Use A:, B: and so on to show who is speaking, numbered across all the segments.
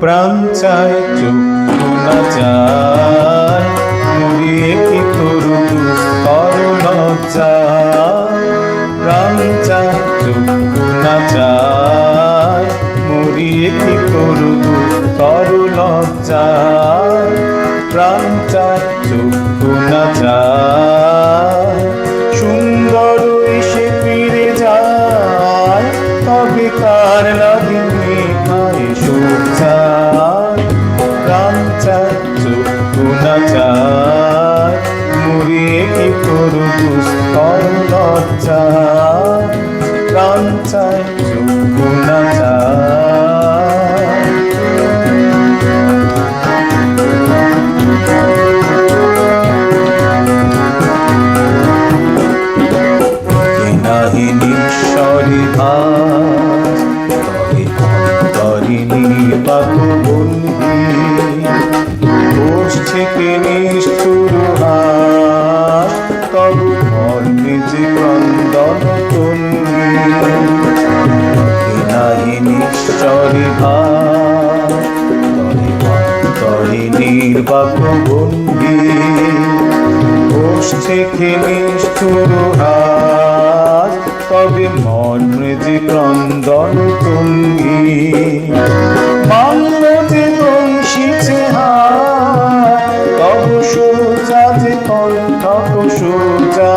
A: প্রাণ চায় চক্ষু না চায় মুড়িয়ে কি করু দুস্তর লজ্জা প্রাণ চায় চক্ষু না চায় মুড়িয়ে কি করু দুস্তর লজ্জা প্রাণ না চায়। চায় মুড়িয়ে কি করু দুস্তর থেকে নিষ্ঠুর হাস তবু ধর্মে যে ক্রন্দন তন্দি নাহি তবে অন্তরি নির্বাক বন্দি কোষ থেকে নিষ্ঠুর হাত, তবে মন মৃদি ক্রন্দন তুঙ্গি। মাল্য সুরা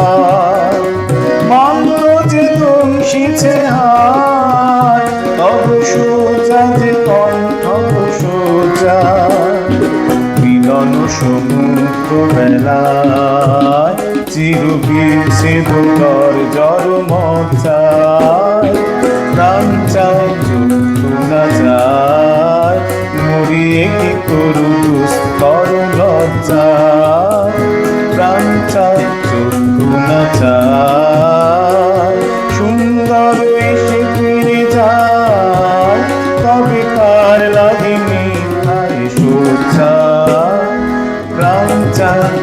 A: মানল যে তুমসিছে তব সোজা যে কণ্ঠব সোজা। মিলন সমুদ্র জর মচায়। প্রাণ চায় যায়, মরিয়ে কি করু যায় সুন্দর এসে ফিরে যায় তবে কার লাগে মিঠায় সোচ্ছা প্রাণ চায়